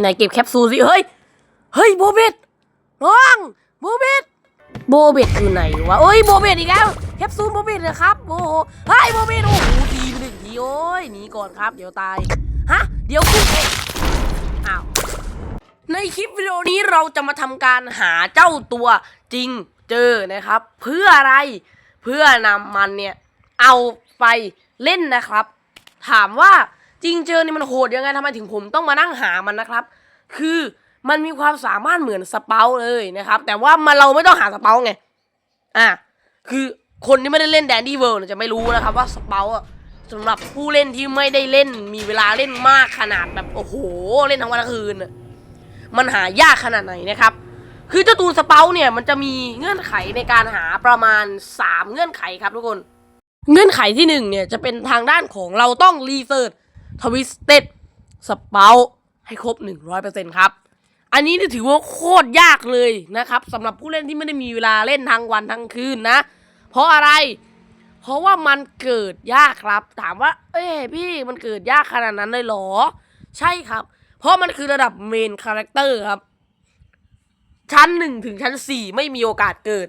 ไหนเก็บแคปซูลสิ เฮ้ย เฮ้ยโบเบตน้องโบเบตโบเบตอยู่ไหนวะเอ้ยโบเบตอีกแล้ว แคปซูลโบเบตนะครับโอ้โหเฮ้ยโบเบตโอ้โหทีไปหนึ่งทีโอ้ยหนีก่อนครับ เดี๋ยวตาย ฮะ เดี๋ยวคุณเองอ้าวในคลิปวิดีโอนี้เราจะมาทำการหาเจ้าตัวจริงเจอนะครับ เพื่ออะไร เพื่อนำมันเนี่ย เอาไปเล่นนะครับ ถามว่า จริงเจอนี่มันโหดยังไงทำไมถึงผมต้องมานั่งหามันนะครับ คือมันมีความสามารถเหมือนสเปาเลยนะครับ แต่ว่ามันเราไม่ต้องหาสเปาไงอะคือคนที่ไม่ได้เล่นแดนดี้เวิลด์จะไม่รู้นะครับว่าสเปาอะสำหรับผู้เล่นที่ไม่ได้เล่นมีเวลาเล่นมากขนาดแบบโอ้โห เล่นทั้งวันทั้งคืนอะมันหายากขนาดไหนนะครับ คือเจ้าตูนสเปาเนี่ยมันจะมีเงื่อนไขในการหาประมาณ 3 เงื่อนไขครับทุกคน เงื่อนไขที่1เนี่ยจะเป็นทางด้านของเราต้องรีเสิร์ช ทวิสเต็ดสเปาให้ครบ 100%ครับ อันนี้นี่ถือว่าโคตรยากเลยนะครับสำหรับผู้เล่นที่ไม่ได้มีเวลาเล่นทั้งวันทั้งคืนนะ เพราะอะไร เพราะว่ามันเกิดยากครับ ถามว่า เอ้ยพี่มันเกิดยากขนาดนั้นเลยเหรอ ใช่ครับ เพราะมันคือระดับเมนคาแรคเตอร์ครับ ชั้นหนึ่งถึงชั้นสี่ไม่มีโอกาสเกิด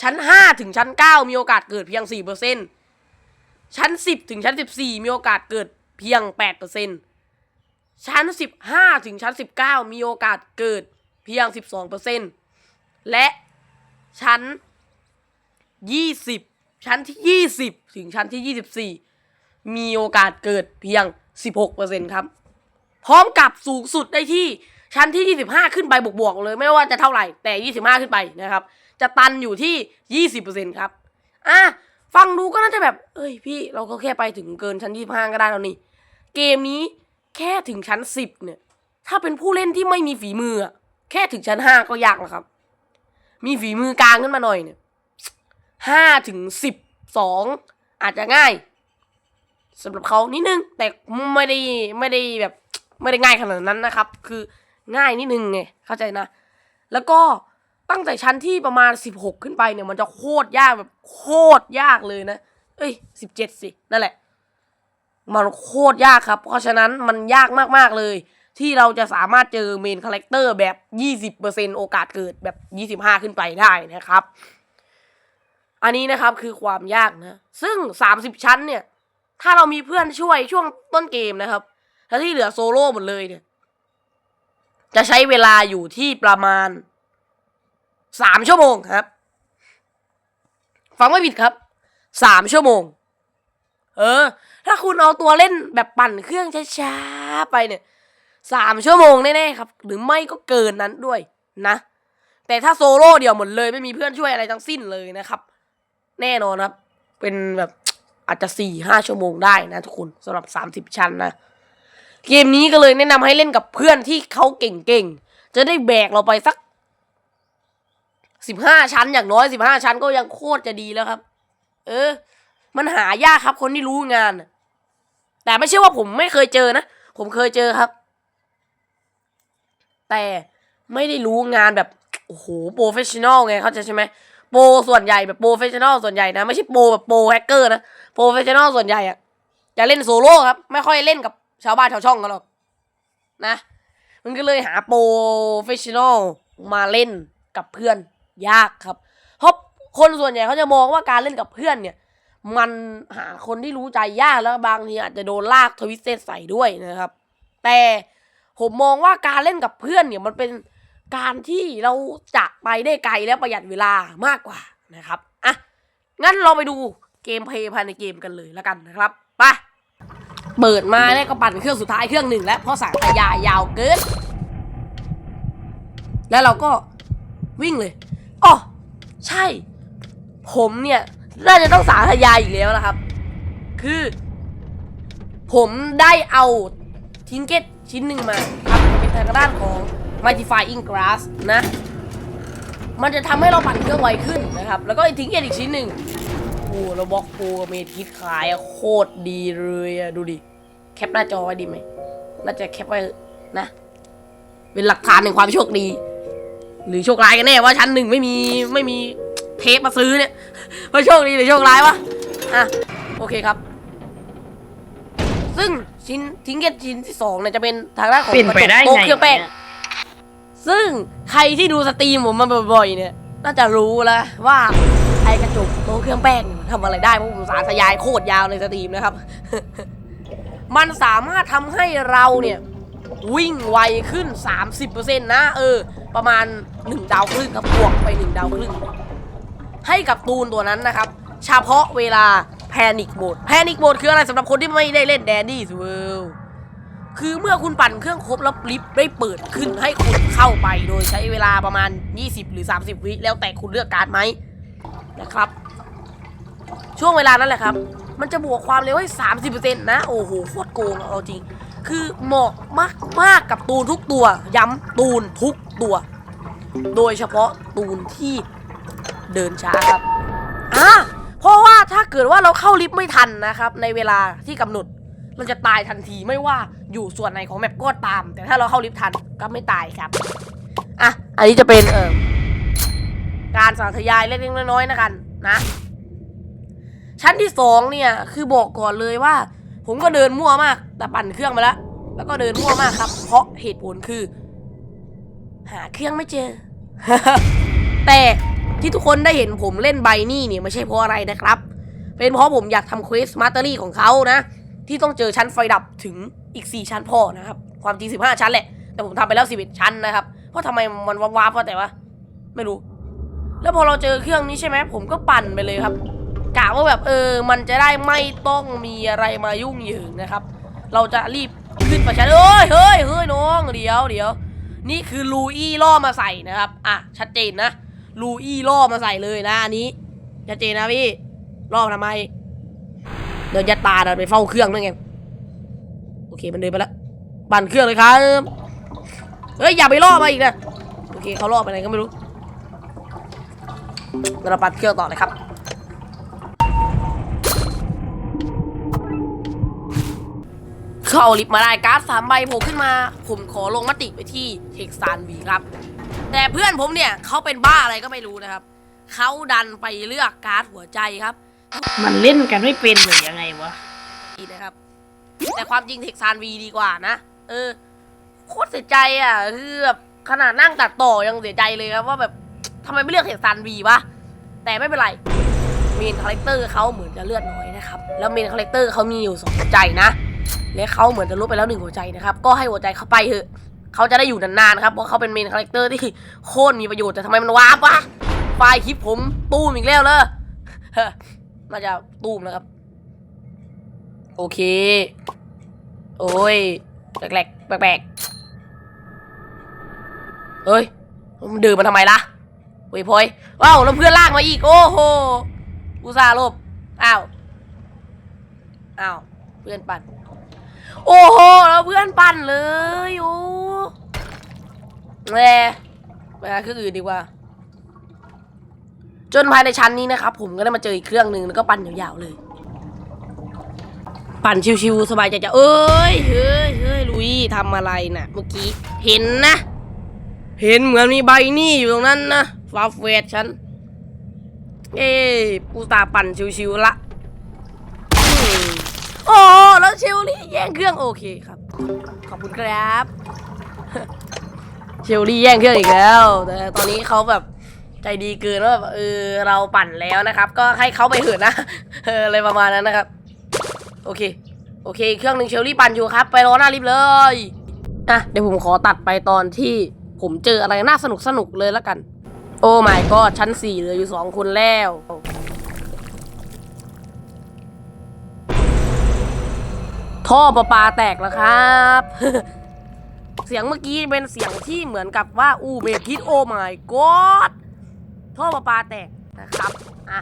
ชั้นห้าถึงชั้นเก้ามีโอกาสเกิดเพียงสี่เปอร์เซ็นชั้นสิบถึงชั้นสิบสี่มีโอกาสเกิด เพียงแปดเปอร์เซ็นชั้นสิบห้าถึงชั้นสิบเก้ามีโอกาสเกิดเพียงสิบสองเปอร์เซ็นและชั้นยี่สิบชั้นที่ยี่สิบถึงชั้นที่ยี่สิบสี่มีโอกาสเกิดเพียงสิบหกเปอร์เซ็นครับ พร้อมกับสูงสุดได้ที่ชั้นที่ 25 ขึ้นไปบวกๆเลยไม่ว่าจะเท่าไหร่แต่ 25 ขึ้นไปนะครับ จะตันอยู่ที่ 20%ครับ อะ ฟังดูก็น่าจะแบบ เอ้ยพี่เราก็แค่ไปถึงเกินชั้น 25 ก็ได้แล้วนี่ เกมนี้แค่ถึงชั้น10เนี่ย ถ้าเป็นผู้เล่นที่ไม่มีฝีมือ แค่ถึงชั้น5ก็ยากแล้วครับ มีฝีมือกลางขึ้นมาหน่อยเนี่ย5ถึง12อาจจะง่ายสำหรับเขานิดนึง แต่ไม่ได้ไม่ได้แบบไม่ได้ง่ายขนาดนั้นนะครับ คือง่ายนิดนึงไงเข้าใจนะ แล้วก็ตั้งแต่ชั้นที่ประมาณ 16 ขึ้นไปเนี่ย มันจะโคตรยากแบบโคตรยากเลยนะ เอ้ย 17 สิ นั่นแหละ มันโคตรยากครับ เพราะฉะนั้นมันยากมากๆเลย ที่เราจะสามารถเจอเมนคาแรคเตอร์แบบ 20%โอกาสเกิดแบบ 25 ขึ้นไปได้นะครับ อันนี้นะครับคือความยากนะ ซึ่ง 30 ชั้นเนี่ย ถ้าเรามีเพื่อนช่วยช่วงต้นเกมนะครับแล้วที่เหลือโซโล่หมดเลยเนี่ย จะใช้เวลาอยู่ที่ประมาณสามชั่วโมงครับ ฟังไม่ผิดครับสามชั่วโมง เออ ถ้าคุณเอาตัวเล่นแบบปั่นเครื่องช้าๆไปเนี่ยสามชั่วโมงแน่ๆครับ หรือไม่ก็เกินนั้นด้วยนะ แต่ถ้าโซโล่เดี่ยวหมดเลยไม่มีเพื่อนช่วยอะไรทั้งสิ้นเลยนะครับ แน่นอนครับ เป็นแบบอาจจะสี่ห้าชั่วโมงได้นะทุกคนสำหรับสามสิบชั้นนะเกมนี้ก็เลยแนะนำให้เล่นกับเพื่อนที่เขาเก่งๆ จะได้แบกเราไปสักสิบห้าชั้นอย่างน้อยสิบห้าชั้นก็ยังโคตรจะดีแล้วครับ เออ มันหายากครับคนที่รู้งาน แต่ไม่ใช่ว่าผมไม่เคยเจอนะ ผมเคยเจอครับ แต่ไม่ได้รู้งานแบบโอ้โหโปรเฟชชั่นอลไงเข้าใจใช่ไหมโปรส่วนใหญ่แบบโปรเฟชชั่นอลส่วนใหญ่นะไม่ใช่โปรแบบโปรแฮกเกอร์นะโปรเฟชชั่นอลส่วนใหญ่อะจะเล่นโซโล่ครับ ไม่ค่อยเล่นกับชาวบ้านชาวช่องกันหรอกนะมันก็เลยหาโปรเฟชชั่นอลมาเล่นกับเพื่อนยากครับเพราะคนส่วนใหญ่เขาจะมองว่าการเล่นกับเพื่อนเนี่ย มันหาคนที่รู้ใจยากแล้วบางทีอาจจะโดนลากทวิสเต็ดใส่ด้วยนะครับ แต่ผมมองว่าการเล่นกับเพื่อนเนี่ยมันเป็นการที่เราจะไปได้ไกลและประหยัดเวลามากกว่านะครับอะงั้นเราไปดูเกมเพย์ภายในเกมกันเลยแล้วกันนะครับไปเปิดมาเนี่ยก็ปั่นเครื่องสุดท้ายเครื่องหนึ่งแล้วเพราะสายพยายาวเกินแล้วเราก็วิ่งเลยอ๋อใช่ ผมเนี่ย น่าจะต้องสาธยายอีกแล้วนะครับ คือ ผมได้เอาทิงเก็ตชิ้นหนึ่งมาครับเป็นทางด้านของ Mightifying Glass นะ มันจะทำให้เราปั่นเครื่องไวขึ้นนะครับ แล้วก็ไอ้ทิงเก็ตอีกชิ้นหนึ่งโอ้เราบอกโปรเมทิสขายโคตรดีเลยอะดูดิ แคปหน้าจอไว้ดีไหมน่าจะแคปไว้นะ เป็นหลักฐานแห่งความโชคดี หรือโชคร้ายกันแน่ว่าชั้นหนึ่งไม่มีไม่มี เทปมาซื้อเนี่ยว่าโชคดีหรือโชคร้ายวะอะโอเคครับ ซึ่งชชิ้นทิ้งเก็ตชิ้นที่สองเนี่ยจะเป็นทางด้านของเป็นไปได้กระจกโต๊ะไงเครื่องแป้งซึ่งใครที่ดูสตรีมผมมาบ่อยๆเนี่ยน่าจะรู้แล้วว่าไอ้กระจกโต๊ะเครื่องแป้งเนี่ยมันทำอะไรได้เพราะผมสารสยายโคตรยาวในสตรีมนะครับ มันสามารถทำให้เราเนี่ยวิ่งไวขึ้น 30%นะ เออ ประมาณ 1 ดาวครึ่งครับบวกไป 1 ดาวครึ่ง ให้กับตูนตัวนั้นนะครับ เฉพาะเวลาแพนิคโหมดแพนิคโหมดคืออะไรสำหรับคนที่ไม่ได้เล่นแดนดี้สเวลคือเมื่อคุณปั่นเครื่องครบแล้วลิฟต์ได้เปิดขึ้นให้คุณเข้าไปโดยใช้เวลาประมาณ 20 หรือ 30 วิแล้วแต่คุณเลือกการดไหมนะครับ ช่วงเวลานั้นแหละครับ มันจะบวกความเร็วให้ 30%นะ โอ้โหโคตรโกงเอาจริง คือเหมาะมากมากกับตูนทุกตัว ย้ำตูนทุกตัว โดยเฉพาะตูนที่ เดินช้าครับอ่าเพราะว่าถ้าเกิดว่าเราเข้าลิฟต์ไม่ทันนะครับ ในเวลาที่กำหนดเราจะตายทันทีไม่ว่าอยู่ส่วนไหนของแมปก็ตาม แต่ถ้าเราเข้าลิฟต์ทันก็ไม่ตายครับอะอันนี้จะเป็นเออการสาธยายเล็กๆน้อยๆนะกันนะ ชั้นที่สองเนี่ยคือบอกก่อนเลยว่า ผมก็เดินมั่วมาก แต่ปั่นเครื่องมาแล้วแล้วก็เดินมั่วมากครับ เพราะเหตุผลคือ หาเครื่องไม่เจอ แต่ ที่ทุกคนได้เห็นผมเล่นใบนี่เนี่ยไม่ใช่เพราะอะไรนะครับ เป็นเพราะผมอยากทำเควสมาสเตอรี่ของเขานะ ที่ต้องเจอชั้นไฟดับถึงอีก 4 ชั้นพ่อนะครับ ความจริง 15 ชั้นแหละ แต่ผมทำไปแล้ว 11 ชั้นนะครับ เพราะทำไมมันว้าบๆก็แต่ว่า ไม่รู้ แล้วพอเราเจอเครื่องนี้ใช่ไหมผมก็ปั่นไปเลยครับกะว่าแบบเออ มันจะได้ไม่ต้องมีอะไรมายุ่งเหยิงนะครับ เราจะรีบขึ้นไปชั้นเอ้ยเฮ้ยเฮ้ยน้องเดี๋ยวเดี๋ยวนี่คือลูอี้ล่อมาใส่นะครับ อะ ชัดเจนนะ ลูอี้ล่อมาใส่เลยนะอันนี้ชัดเจนนะพี่ล่อมาทำไมเดินยัดตาเดินไปเฝ้าเครื่องด้วยไงโอเคมันเดินไปแล้วปั่นเครื่องเลยครับเฮ้ยอย่าไปล่อมาอีกนะโอเคเขาล่อไปไหนก็ไม่รู้เราปั่นเครื่องต่อเลยครับเข้าลิฟต์มาได้การ์ดสามใบโผล่ขึ้นมา ผมขอลงมติไปที่เทคซานวีครับ แต่เพื่อนผมเนี่ยเขาเป็นบ้าอะไรก็ไม่รู้นะครับเขาดันไปเลือกการ์ดหัวใจครับมันเล่นกันไม่เป็นหรือยังไงวะอีกนะครับ แต่ความจริงเทคซานวีดีกว่านะเออโคตรเสียใจอะคือแบบขนาดนั่งตัดต่อยังเสียใจเลยครับว่าแบบทำไมไม่เลือกเทคซานวีวะแต่ไม่เป็นไรเมนคาแรคเตอร์เขาเหมือนจะเลือดน้อยนะครับแล้วเมนคาแรคเตอร์เขามีอยู่สองหัวใจนะและเขาเหมือนจะลดไปแล้วหนึ่งหัวใจนะครับก็ให้หัวใจเขาไปเถอะ เขาจะได้อยู่นานๆครับเพราะเขาเป็นเมนคาแรคเตอร์ที่โคตรมีประโยชน์แต่ทำไมมันวาร์ปวะไฟล์คลิปผมตูมอีกแล้วเลยเฮ้อน่าจะตูมนะครับ โอเค โอ้ยแปลกๆแปลกๆเฮ้ยมันดินมมาทำไมล่ะเว้ยพลอยว้าวแล้วเพื่อนลากมาอีก โอ้โหอุตส่าลบอ้าวอ้าวเพื่อนปั่น โอ้โหแล้วเพื่อนปั่นเลย แหมไปหาเครื่องอื่นดีกว่า จนภายในชั้นนี้นะครับ ผมก็ได้มาเจออีกเครื่องหนึ่งแล้วก็ปั่นยาวๆเลย ปั่นชิวๆสบายใจจะเอ้ยเฮ้ยเฮ้ยลุยทำอะไรน่ะ เมื่อกี้เห็นนะ เห็นเหมือนมีใบนี่อยู่ตรงนั้นนะฟาเฟสฉันเอ้ปูตาปั่นชิวๆละโอ้แล้วชิวลี่แย่งเครื่องโอเคครับ ขอบคุณครับ ชลลี่แย่งเครื่องอีกแล้ว แต่ตอนนี้เขาแบบใจดีเกินว่าแบบเออเราปั่นแล้วนะครับ ก็ให้เขาไปเถิดนะเอออะไรประมาณนั้นนะครับ โอเค โอเค เครื่องหนึ่งเชลลี่ปั่นอยู่ครับ ไปรอหน้าลิฟต์เลยอะเดี๋ยวผมขอตัดไปตอนที่ผมเจออะไรน่าสนุกสนุกเลยแล้วกัน โอ้ my god ชั้นสี่เหลืออยู่สองคนแล้วท่อประปาแตกแล้วครับ เสียงเมื่อกี้เป็นเสียงที่เหมือนกับว่าอูเบคิดโอ้ my god ท่อประปาแตกนะครับอะ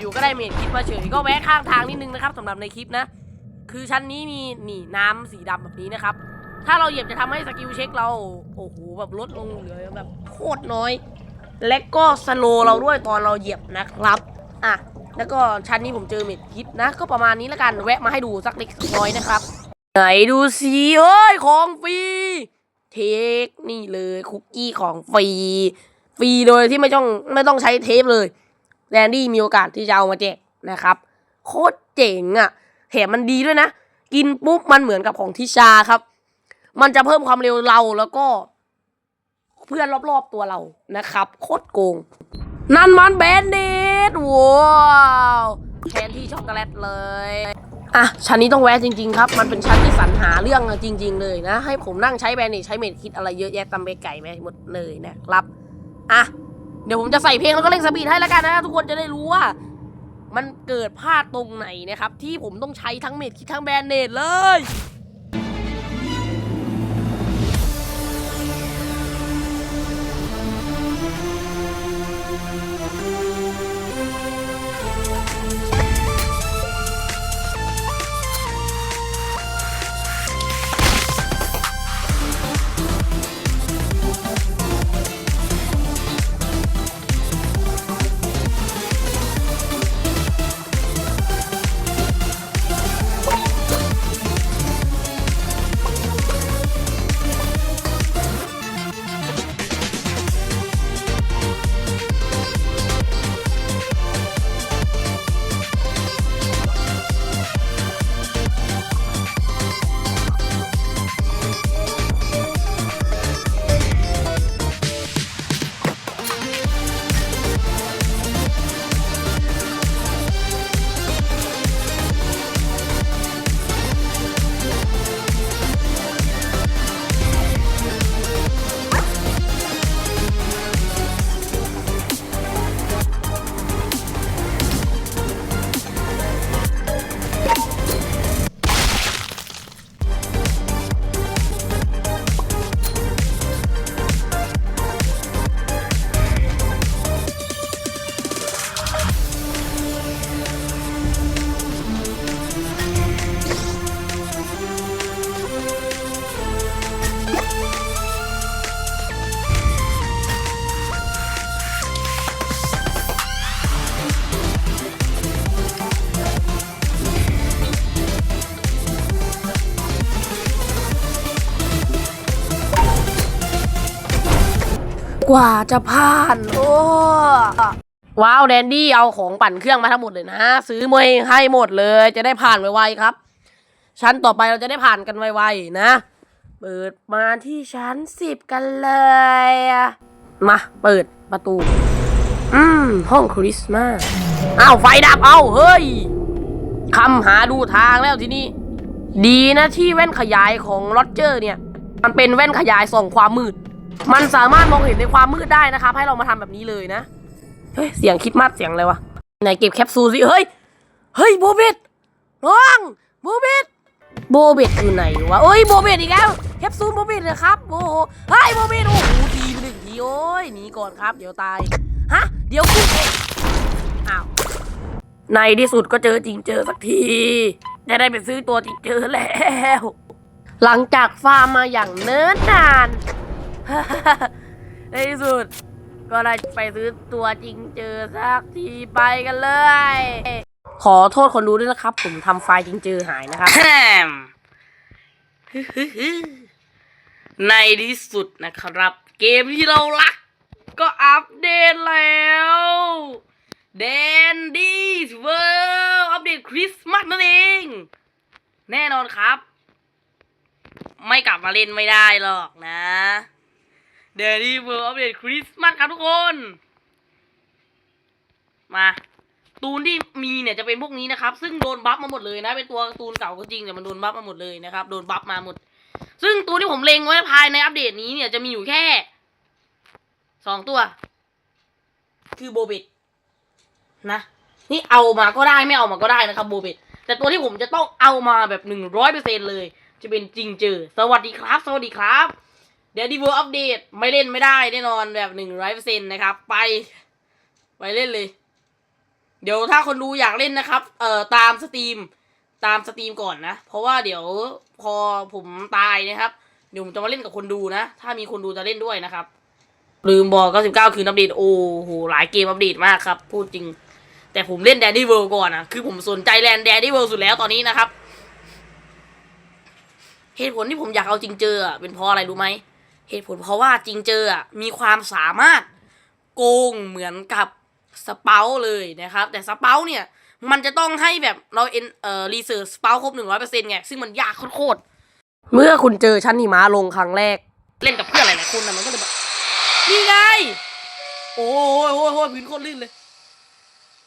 อยู่ๆก็ได้เมดคิดมาเฉยก็แวะข้างทางนิดนึงนะครับสำหรับในคลิปนะ คือชั้นนี้มีนี่น้ำสีดำแบบนี้นะครับ ถ้าเราเหยียบจะทำให้สกิลเช็คเรา โอ้โหแบบลดลงเหลือแบบโคตรน้อย และก็สโลเราด้วยตอนเราเหยียบนะครับอะแล้วก็ชั้นนี้ผมเจอเมดคิดนะ ก็ประมาณนี้แล้วกันแวะมาให้ดูสักเล็กน้อยนะครับ ไหนดูสิเอ้ยของฟรีเทคนี่เลยคุกกี้ของฟรีฟรีโดยที่ไม่ต้องไม่ต้องใช้เทปเลยแรนดี้มีโอกาสที่จะเอามาแจกนะครับ โคตรเจ๋งอะ่ะแถมมันดีด้วยนะ กินปุ๊บมันเหมือนกับของทิชาครับ มันจะเพิ่มความเร็วเราแล้วก็ เพื่อนรอบๆตัวเรานะครับ โคตรโกง นั่นมันแบนเดดว้าวแทนที่ช็อกโกแลตเลย อะชั้นนี้ต้องแวะจริง ๆ ครับ มันเป็นชั้นที่สรรหาเรื่องจริง ๆ เลยนะ ให้ผมนั่งใช้แบนด์ใช้เมดคิดอะไรเยอะแยะตำไปไก่ไปหมดเลยนะครับอะเดี๋ยวผมจะใส่เพลงแล้วก็เล่นสปีดให้แล้วกันนะทุกคนจะได้รู้ว่า มันเกิดพลาดตรงไหนนะครับ ที่ผมต้องใช้ทั้งเมดคิดทั้งแบนเดดเลย ว่าจะผ่านโอ้ว้าวแดนดี้เอาของปั่นเครื่องมาทั้งหมดเลยนะ ซื้อมวยให้หมดเลย จะได้ผ่านไวๆครับ ชั้นต่อไปเราจะได้ผ่านกันไวๆนะ เปิดมาที่ชั้นสิบกันเลยมาเปิดประตู อืม ห้องคริสต์มาสอ้าวไฟดับเอาเฮ้ยคำหาดูทางแล้วทีนี้ ดีนะที่แว่นขยายของโรเจอร์เนี่ย มันเป็นแว่นขยายส่องความมืด มันสามารถมองเห็นในความมืดได้นะครับ ให้เรามาทำแบบนี้เลยนะ เฮ้ย เสียงคิดมากเสียงอะไรวะ ไหนเก็บแคปซูลสิ เฮ้ย เฮ้ยโบเบตน้องโบเบตโบเบตอยู่ไหนวะเอ้ยโบเบตอีกแล้ว แคปซูลโบเบตเลยครับโอ้โหเฮ้ยโบเบตโอ้โหทีไปหนึ่งทีโอ้ยหนีก่อนครับ เดี๋ยวตาย ฮะ เดี๋ยวขึ้นเองอ้าวในที่สุดก็เจอจริงเจอสักทีจะได้ไปซื้อตัวจริงเจอแล้ว หลังจากฟาร์มมาอย่างเนิ่นนาน ในที่สุด ก็ได้ไปซื้อตัวจริงเจอสักทีไปกันเลย ขอโทษคนดูด้วยนะครับ ผมทำไฟล์จริงเจอหายนะครับ ในที่สุดนะครับ เกมที่เรารัก ก็อัปเดตแล้วเดนดี้เวิร์อัปเดตคริสต์มาสนั่นเอง แน่นอนครับ ไม่กลับมาเล่นไม่ได้หรอกนะ เดนดี้เวิร์อัปเดตคริสต์มาสครับทุกคน มาตูนที่มีเนี่ยจะเป็นพวกนี้นะครับ ซึ่งโดนบัฟมาหมดเลยนะ เป็นตัวตูนเก่าก็จริงแต่มันโดนบัฟมาหมดเลยนะครับ โดนบัฟมาหมด ซึ่งตัวที่ผมเล็งไว้ภายในอัปเดตนี้เนี่ยจะมีอยู่แค่สองตัว คือโบเบตนะ นี่เอามาก็ได้ไม่เอามาก็ได้นะครับโบเบตแต่ตัวที่ผมจะต้องเอามาแบบหนึ่งร้อยเปอร์เซ็นเลย จะเป็นจริงเจอ สวัสดีครับ สวัสดีครับ เดี๋ยวดีเวอร์อัปเดตไม่เล่นไม่ได้แน่นอนแบบหนึ่งร้อยเปอร์เซ็นต์นะครับ ไป ไปเล่นเลย เดี๋ยวถ้าคนดูอยากเล่นนะครับ เอ่อตามสตรีมตามสตรีมก่อนนะ เพราะว่าเดี๋ยวพอผมตายนะครับ เดี๋ยวผมจะมาเล่นกับคนดูนะ ถ้ามีคนดูจะเล่นด้วยนะครับ ลืมบอก99 คืนอัปเดตโอ้โหหลายเกมอัปเดตมากครับ พูดจริง แต่ผมเล่นแดดดี้เวิลด์ก่อนนะคือผมสนใจแลนแดดดี้เวิลด์สุดแล้วตอนนี้นะครับ เหตุผลที่ผมอยากเอาจริงเจอเป็นเพราะอะไรรู้ไหม เหตุผลเพราะว่าจริงเจออะมีความสามารถโกงเหมือนกับสเปาเลยนะครับ แต่สเปาเนี่ยมันจะต้องให้แบบเราเอ็นเอ่อรีเสิร์ชสปาครบหนึ่งร้อยเปอร์เซ็นต์ไง ซึ่งมันยากโคตรเมื่อคุณเจอชั้นหิมะลงครั้งแรกๆเล่นกับเพื่อนหลายๆคนนะมันก็เลยแบบนี่ไง โอ้ยโอ้ยโอ้ยพื้นโคตรลื่นเลย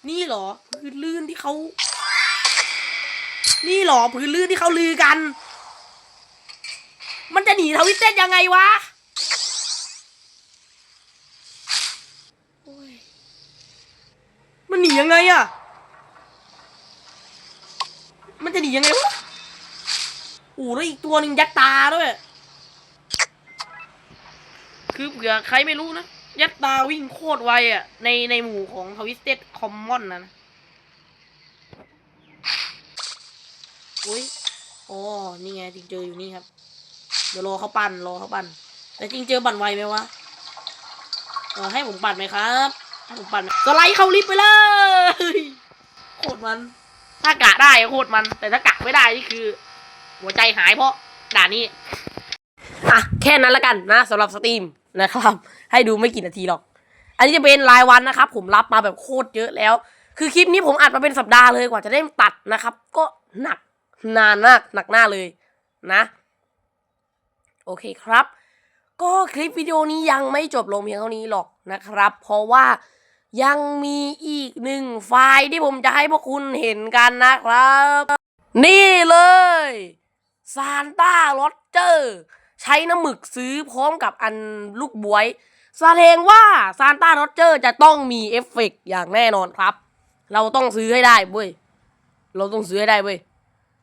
นี่เหรอพื้นลื่นที่เขา นี่เหรอพื้นลื่นที่เขาลือกัน มันจะหนีทวิตเต้นยังไงวะโอ้ย มันหนียังไงอะมันจะหนียังไงวะโอ้แล้วอีกตัวหนึ่งยัดตาด้วย คือเผื่อใครไม่รู้นะ ยัดตาวิ่งโคตรไวอะในในหมู่ของทวิสเต็ดคอมมอนนะนอุ้ยอ๋อนี่ไงจริงเจออยู่นี่ครับ เดี๋ยวรอเขาปั่นรอเขาปั่น แต่จริงเจอปั่นไวไหมวะ เออให้ผมปั่นไหมครับ ผมปั่นไหมสไลด์เข้าลิฟต์ไปเลยโคตรมัน ถ้ากะได้อะโคตรมัน แต่ถ้ากะไม่ได้นี่คือ หัวใจหายเพราะด่านนี้อะแค่นั้นละกันนะสำหรับสตรีมนะครับ ให้ดูไม่กี่นาทีหรอก อันนี้จะเป็นรายวันนะครับ ผมรับมาแบบโคตรเยอะแล้ว คือคลิปนี้ผมอัดมาเป็นสัปดาห์เลยกว่าจะได้ตัดนะครับ ก็หนักนานมากหนักหน้าเลยนะ โอเคครับ ก็คลิปวิดีโอนี้ยังไม่จบลงเพียงเท่านี้หรอกนะครับ เพราะว่า ยังมีอีกหนึ่งไฟล์ที่ผมจะให้พวกคุณเห็นกันนะครับ นี่เลยซานต้ารเจอร์ใช้น้ำหมึกซื้อพร้อมกับอันลูกบวย แสดงว่าซานต้ารเจอร์จะต้องมีเอฟเฟกต์อย่างแน่นอนครับ เราต้องซื้อให้ได้เว้ยเราต้องซื้อให้ได้เว้ย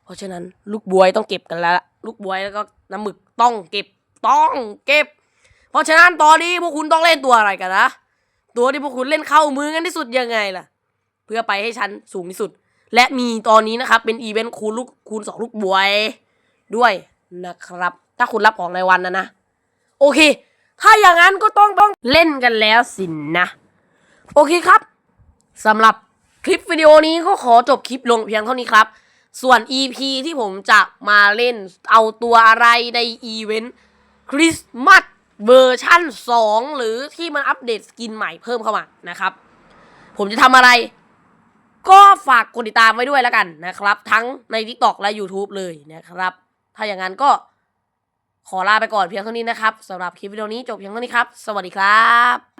เพราะฉะนั้นลูกบวยต้องเก็บกันแล้วลูกบวยแล้วก็น้ำหมึกต้องเก็บต้องเก็บ เพราะฉะนั้นตอนนี้พวกคุณต้องเล่นตัวอะไรกันนะ ตัวที่พวกคุณเล่นเข้ามือกันที่สุดยังไงล่ะ เพื่อไปให้ชั้นสูงที่สุด และมีตอนนี้นะครับ เป็นอีเวนต์คูณลูกคูณสองลูกบวย ด้วยนะครับ ถ้าคุณรับของรายวันนะนะ โอเค ถ้าอย่างนั้นก็ต้องต้องเล่นกันแล้วสินนะ โอเคครับสำหรับคลิปวิดีโอนี้ก็ขอจบคลิปลงเพียงเท่านี้ครับ ส่วน EP ที่ผมจะมาเล่นเอาตัวอะไรในอีเวนต์คริสต์มาส เวอร์ชั่น 2 หรือที่มันอัปเดตสกินใหม่เพิ่มเข้ามานะครับ ผมจะทำอะไร ก็ฝากกดติดตามไว้ด้วยแล้วกันนะครับ ทั้งใน TikTok และ YouTube เลยนะครับ ถ้าอย่างนั้นก็ขอลาไปก่อนเพียงเท่านี้นะครับสำหรับคลิปวิดีโอนี้จบเพียงเท่านี้ครับ สวัสดีครับ